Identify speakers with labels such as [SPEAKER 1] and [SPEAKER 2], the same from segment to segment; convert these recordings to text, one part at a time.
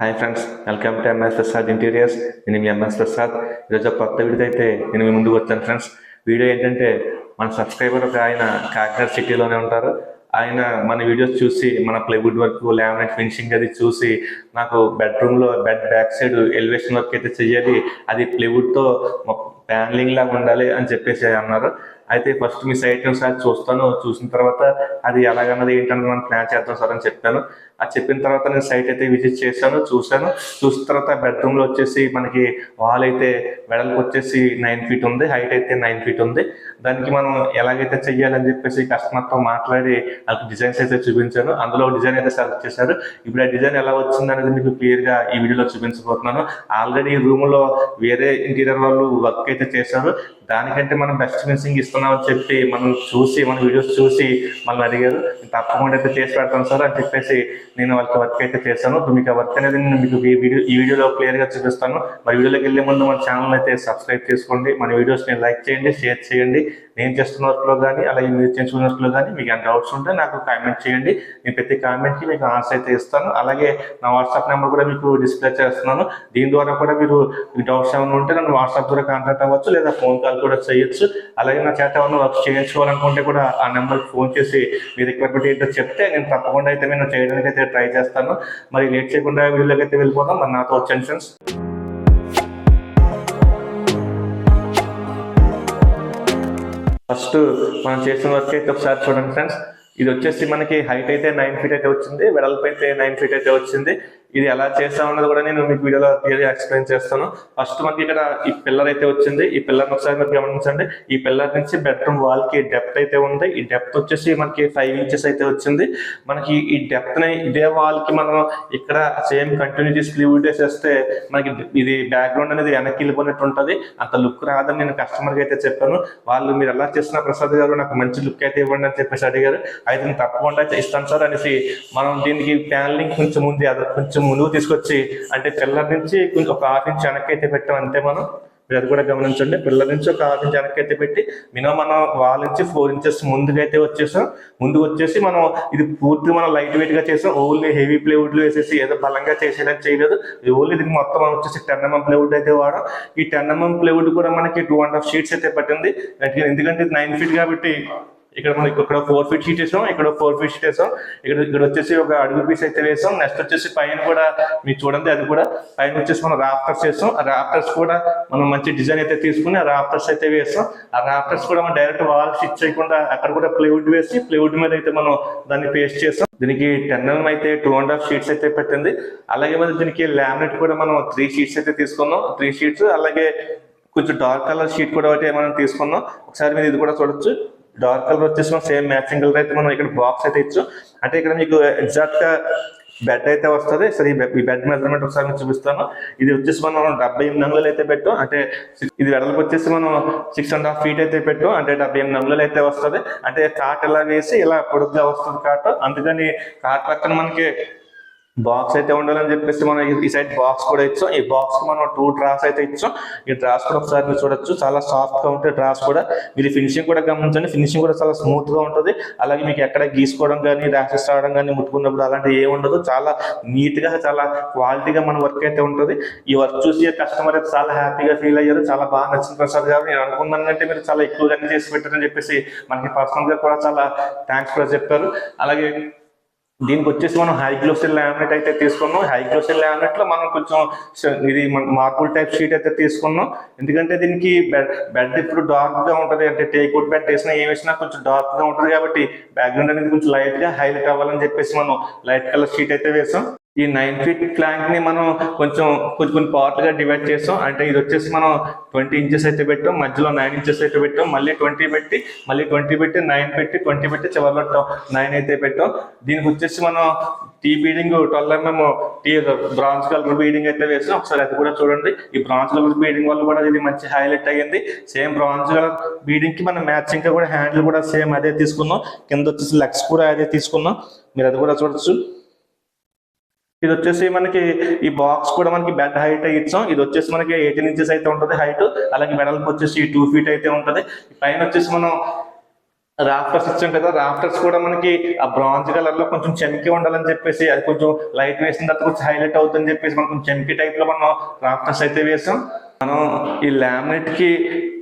[SPEAKER 1] Hi friends welcome to MS Prasad interiors నేను మీ MS Prasad ఈరోజు కొత్త వీడియో అయితే నేను మీ ముందుకు వచ్చాను ఫ్రెండ్స్ వీడియో ఏంటంటే మన సబ్స్క్రైబర్ ఒక ఆయన కాకినాడ సిటీలోనే ఉంటారు. ఆయన మన వీడియోస్ చూసి మన ప్లైవుడ్ వర్క్ లామినేట్ ఫినిషింగ్ అది చూసి నాకు బెడ్రూమ్లో bed back side elevation work అయితే చేయాలి అది ప్లైవుడ్తో ప్యానలింగ్ లాగా ఉండాలి అని చెప్పేసి అన్నారు. అయితే ఫస్ట్ మీ సైట్ ఒకసారి చూస్తాను. చూసిన తర్వాత అది ఎలాగన్నది ఏంటంటే మనం ప్లాన్ చేద్దాం సార్ అని చెప్పాను. అది చెప్పిన తర్వాత నేను సైట్ అయితే విజిట్ చేశాను చూశాను. చూసిన తర్వాత బెడ్రూమ్లో వచ్చేసి మనకి వాల్ అయితే వెడల్పు వచ్చేసి నైన్ ఫీట్ ఉంది హైట్ అయితే నైన్ ఫీట్ ఉంది. దానికి మనం ఎలాగైతే చెయ్యాలని చెప్పేసి కస్టమర్తో మాట్లాడి వాళ్ళకి డిజైన్స్ అయితే చూపించాను. అందులో డిజైన్ అయితే సెలెక్ట్ చేశారు. ఇప్పుడు ఆ డిజైన్ ఎలా వచ్చింది అనేది మీకు క్లియర్గా ఈ వీడియోలో చూపించబోతున్నాను. ఆల్రెడీ రూమ్లో వేరే ఇంటీరియర్ వాళ్ళు వర్క్ అయితే చేశారు దానికంటే మనం బెస్ట్ ఫినిషింగ్ ఇస్తున్నామని చెప్పి మనం చూసి మన వీడియోస్ చూసి మనం అడిగారు. తప్పకుండా అయితే చేసి పెడతాను సార్ అని చెప్పేసి నేను వాళ్ళకి వర్క్ అయితే చేశాను. మీకు ఆ వర్క్ అనేది నేను మీకు ఈ వీడియో ఈ వీడియోలో క్లియర్గా చూపిస్తాను. మరి వీడియోలోకి వెళ్ళే ముందు మన ఛానల్ అయితే సబ్స్క్రైబ్ చేసుకోండి. మన వీడియోస్ని లైక్ చేయండి షేర్ చేయండి. నేను చేస్తున్న వర్క్లో కానీ అలాగే మీరు చేసుకున్న వర్క్లో కానీ మీకు ఏమైనా డౌట్స్ ఉంటే నాకు కామెంట్ చేయండి. నేను ప్రతి కామెంట్కి మీకు ఆన్సర్ అయితే ఇస్తాను. అలాగే నా వాట్సాప్ నెంబర్ కూడా మీకు డిస్ప్లే చేస్తున్నాను. దీని ద్వారా కూడా మీరు డౌట్స్ ఏమైనా ఉంటే నన్ను వాట్సాప్ ద్వారా కాంటాక్ట్ అవ్వచ్చు లేదా ఫోన్ కాల్ కూడా చేయొచ్చు. అలాగే నా చేత ఏమైనా వర్క్ చేయించుకోవాలనుకుంటే కూడా ఆ నెంబర్కి ఫోన్ చేసి మీ రిక్వైర్మెంట్ ఏంటో చెప్తే నేను తప్పకుండా అయితే నేను చేయడానికి అయితే ట్రై చేస్తాను. మరి లేట్ చేయకుండా వీడియోలోకి అయితే వెళ్ళిపోతాం మరి నాతో వచ్చాను ఫ్రెండ్స్. ఫస్ట్ మనం చేసిన వర్క్ అయితే ఒకసారి చూడండి ఫ్రెండ్స్. ఇది వచ్చేసి మనకి హైట్ అయితే నైన్ ఫీట్ అయితే వచ్చింది. వెడల్పు అయితే నైన్ ఫీట్ అయితే వచ్చింది. ఇది ఎలా చేస్తామన్నది కూడా నేను మీకు వీడియోలో క్లియర్గా ఎక్స్ప్లెయిన్ చేస్తాను. ఫస్ట్ మనకి ఇక్కడ ఈ పిల్లర్ అయితే వచ్చింది. ఈ పిల్లర్ ఒకసారి మీరు గమనించండి. ఈ పిల్లర్ నుంచి బెడ్రూమ్ వాల్కి డెప్త్ అయితే ఉంది. ఈ డెప్త్ వచ్చేసి మనకి ఫైవ్ ఇంచెస్ అయితే వచ్చింది. మనకి ఈ డెప్త్ని ఇదే వాల్కి మనం ఇక్కడ సేమ్ కంటిన్యూటీస్ ఫ్లూయిడ్ చేస్తే మనకి ఇది బ్యాక్గ్రౌండ్ అనేది వెనక్కి వెళ్ళిపోయినట్టు ఉంటుంది. అంత లుక్ రాదని నేను కస్టమర్కి అయితే చెప్పాను. వాళ్ళు మీరు ఎలా చేసిన ప్రసాద్ గారు నాకు మంచి లుక్ అయితే ఇవ్వండి అని చెప్పేసి అడిగారు. అయితే నేను తప్పకుండా అయితే ఇస్తాను సార్ అనేసి మనం దీనికి ప్యానలింగ్ కొంచెం ముందు అద- కొంచెం ముందుకు తీసుకొచ్చి అంటే పిల్లల నుంచి ఒక హాఫ్ ఇంచ్ వెనక్కి అయితే పెట్టాం అంతే మనం. మీరు అది కూడా గమనించండి. పిల్లల నుంచి ఒక హాఫ్ ఇంచ్ వెనక్కి అయితే పెట్టి మినిమం మనం వాల్ నుంచి ఫోర్ ఇంచెస్ ముందుగా అయితే వచ్చేసాం. ముందుకు వచ్చేసి మనం ఇది పూర్తి మనం లైట్ వెయిట్గా చేసాం. ఓన్లీ హెవీ ప్లేవుడ్లు వేసేసి ఏదో బలంగా చేసేదని చేయలేదు. ఓన్లీ దీనికి మొత్తం మనం వచ్చేసి టెన్ ఎంఎం ప్లేవుడ్ అయితే వాడాం. ఈ టెన్ ఎంఎం ప్లేవుడ్ కూడా మనకి టూ అండ్ హాఫ్ షీట్స్ అయితే పట్టింది. ఎందుకంటే నైన్ ఫీట్ కాబట్టి ఇక్కడ మనకి ఇక్కడ ఫోర్ ఫీట్ షీట్ వేసాం ఇక్కడ ఫోర్ ఫీట్ షీట్ వేసాం ఇక్కడ ఇక్కడ వచ్చేసి ఒక అడుగు పీస్ అయితే వేసాం నెక్స్ట్ వచ్చేసి పైన కూడా మీరు చూడండి అది కూడా పైన వచ్చేసి మనం రాఫ్టర్స్ వేసాం ఆ రాఫ్టర్స్ కూడా మనం మంచి డిజైన్ అయితే తీసుకుని ఆ రాఫ్టర్స్ అయితే వేసాం ఆ రాఫ్టర్స్ కూడా మనం డైరెక్ట్ వాల్ స్టిచ్ చేయకుండా అక్కడ కూడా ప్లేవుడ్ వేసి ప్లేవుడ్ మీద అయితే మనం దాన్ని పేస్ట్ చేసాం. దీనికి టెన్ ఎంఎం mm అయితే టూ అండ్ హాఫ్ షీట్స్ అయితే పెట్టింది. అలాగే మరి దీనికి లామినేట్ కూడా మనం త్రీ షీట్స్ అయితే తీసుకున్నాం. త్రీ షీట్స్ అలాగే కొంచెం డార్క్ కలర్ షీట్ కూడా ఒకటి మనం తీసుకున్నాం. ఒకసారి మీరు ఇది కూడా చూడొచ్చు. డార్క్ కలర్ వచ్చేసి మనం సేమ్ మ్యాచింగ్ కలర్ అయితే మనం ఇక్కడ బాక్స్ అయితే ఇచ్చు. అంటే ఇక్కడ మీకు ఎగ్జాక్ట్గా బెడ్ అయితే వస్తుంది. సరే ఈ బెడ్ మెజర్మెంట్ ఒకసారి నేను చూపిస్తాను. ఇది వచ్చేసి మనం డెబ్బై ఎనిమిది అంగులు అయితే పెట్టు. అంటే ఇది వెడలకు వచ్చేసి మనం సిక్స్ అండ్ హాఫ్ ఫీట్ అయితే పెట్టు. అంటే డెబ్బై ఎనిమిది అంగులు అయితే వస్తుంది. అంటే కాట్ ఇలా వేసి ఇలా పొడుగ్గా వస్తుంది కాట్ అందుకని కాట్ పక్కన మనకి బాక్స్ అయితే ఉండాలని చెప్పేసి మనం ఈ- సైడ్ బాక్స్ కూడా ఇచ్చాం. ఈ బాక్స్కి మనం టూ డ్రాస్ అయితే ఇచ్చాం. ఈ డ్రాస్ కూడా ఒకసారి మీరు చూడొచ్చు. చాలా సాఫ్ట్గా ఉంటాయి డ్రాస్ కూడా. మీరు ఫినిషింగ్ కూడా గమనించండి. ఫినిషింగ్ కూడా చాలా స్మూత్గా ఉంటుంది. అలాగే మీకు ఎక్కడ గీసుకోవడం కానీ ర్యాషెస్ రావడం కానీ ముట్టుకున్నప్పుడు అలాంటివి ఏమి ఉండదు. చాలా నీట్గా చాలా క్వాలిటీగా మన వర్క్ అయితే ఉంటుంది. ఈ వర్క్ చూసి కస్టమర్ అయితే చాలా హ్యాపీగా ఫీల్ అయ్యారు. చాలా బాగా నచ్చింది ప్రసాద్ గారు. నేను అనుకున్నాను అంటే మీరు చాలా ఎక్కువగానే చేసి పెట్టారని చెప్పేసి మనకి పర్సనల్గా కూడా చాలా థ్యాంక్స్ కూడా చెప్పారు. అలాగే దీనికి వచ్చేసి మనం హై గ్లోసిల్ లామినేట్ అయితే తీసుకున్నాం. హై గ్లోసిల్ లామినేట్లో మనం కొంచెం ఇది మార్పుల్ టైప్ షీట్ అయితే తీసుకున్నాం. ఎందుకంటే దీనికి బెడ్ బెడ్ ఇప్పుడు డార్క్గా ఉంటది. అంటే టేక్అవుట్ బెడ్ వేసినా ఏం వేసినా కొంచెం డార్క్గా ఉంటది కాబట్టి బ్యాక్గ్రౌండ్ అనేది కొంచెం లైట్గా హైలైట్ అవ్వాలని చెప్పేసి మనం లైట్ కలర్ షీట్ అయితే వేసాం. ఈ నైన్ ఫీట్ ప్లాంక్ని మనం కొంచెం కొంచెం కొన్ని పార్ట్గా డివైడ్ చేస్తాం. అంటే ఇది వచ్చేసి మనం ట్వంటీ ఇంచెస్ అయితే పెట్టాం మధ్యలో నైన్ ఇంచెస్ అయితే పెట్టాం మళ్ళీ ట్వంటీ పెట్టి మళ్ళీ ట్వంటీ పెట్టి నైన్ పెట్టి ట్వంటీ పెట్టి చివరిలో నైన్ అయితే పెట్టాం. దీనికి వచ్చేసి మనం T beading twelve MM T bronze colour beading అయితే వేసాం. ఒకసారి అది కూడా చూడండి. ఈ బ్రాంజ్ కలర్ బీడింగ్ వల్ల కూడా ఇది మంచి హైలైట్ అయ్యింది. సేమ్ బ్రాంజ్ కలర్ బీడింగ్కి మనం మ్యాచింగ్గా కూడా హ్యాండిల్ కూడా సేమ్ అదే తీసుకున్నాం. కింద వచ్చేసి లెగ్స్ కూడా అదే తీసుకున్నాం. మీరు అది కూడా చూడొచ్చు. ఇది వచ్చేసి మనకి ఈ బాక్స్ కూడా మనకి బెడ్ హైట్ ఇచ్చాం. ఇది వచ్చేసి మనకి ఎయిటీన్ ఇంచెస్ అయితే ఉంటుంది హైట్ అలాగే వెడల్పు వచ్చేసి టూ ఫీట్ అయితే ఉంటుంది. పైన వచ్చేసి మనం రాఫ్టర్స్ ఇచ్చాం కదా. రాఫ్టర్స్ కూడా మనకి ఆ బ్రాంజ్ కలర్లో కొంచెం చెమికి ఉండాలని చెప్పేసి అది కొంచెం లైట్ వేసిన తర్వాత కొంచెం హైలైట్ అవుతుందని చెప్పేసి మనం కొంచెం చెమికి టైప్లో మనం రాఫ్టర్స్ అయితే వేసాం. మనం ఈ లామినేట్కి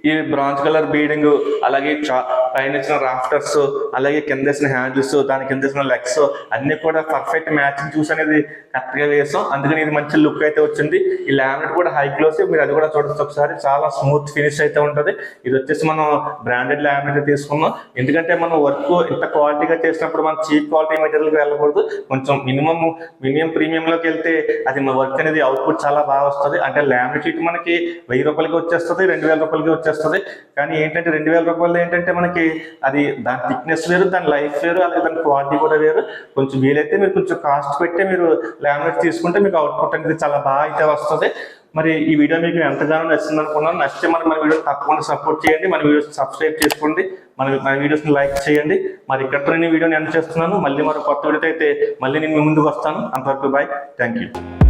[SPEAKER 1] ఈ బ్రాంజ్ కలర్ బీడింగ్ అలాగే చా- పైన ఇచ్చిన రాఫ్టర్స్ అలాగే కింద వేసిన హ్యాండిల్స్ దాని కింద వేసిన లెగ్స్ అన్ని కూడా పర్ఫెక్ట్ మ్యాచింగ్ చూసి అనేది కరెక్ట్గా వేసాం. అందుకని ఇది మంచి లుక్ అయితే వచ్చింది. ఈ లామినేట్ కూడా హై క్లోజ్ మీరు అది కూడా చూడొచ్చు ఒకసారి. చాలా స్మూత్ ఫినిష్ అయితే ఉంటది. ఇది వచ్చేసి మనం బ్రాండెడ్ లామినేట్ తీసుకున్నాం. ఎందుకంటే మనం వర్క్ ఇంత క్వాలిటీగా చేసినప్పుడు మనం చీప్ క్వాలిటీ మెటీరియల్ వెళ్ళకూడదు. కొంచెం మినిమం మినిమం ప్రీమియం లోకి వెళ్తే అది వర్క్ అనేది అవుట్పుట్ చాలా బాగా వస్తుంది. అంటే లామినేట్ షీట్ మనకి వెయ్యి రూపాయలకి వచ్చేస్తుంది రెండు వేల రూపాయలకి వచ్చేస్తుంది. కానీ ఏంటంటే రెండు వేల రూపాయలు ఏంటంటే మనకి అది దాని థిక్నెస్ వేరు దాని లైఫ్ వేరు అలాగే దాని క్వాలిటీ కూడా వేరు. కొంచెం వీలైతే మీరు కొంచెం కాస్ట్ పెట్టి మీరు లామినేట్ తీసుకుంటే మీకు అవుట్పుట్ అనేది చాలా బాగా అయితే వస్తుంది. మరి ఈ వీడియో మీకు ఎంతగానో నచ్చింది అనుకున్నాను. నచ్చితే మరి మన వీడియో తప్పకుండా సపోర్ట్ చేయండి. మన వీడియోస్ సబ్స్క్రైబ్ చేసుకోండి. మన మన వీడియోస్ని లైక్ చేయండి. మరి ఇక్కడ నేను వీడియోని ఎండ్ చేస్తున్నాను. మళ్ళీ మరో కొత్త వీడియో అయితే మళ్ళీ నేను మీ ముందుకు వస్తాను. అంతవరకు బాయ్ థ్యాంక్ యూ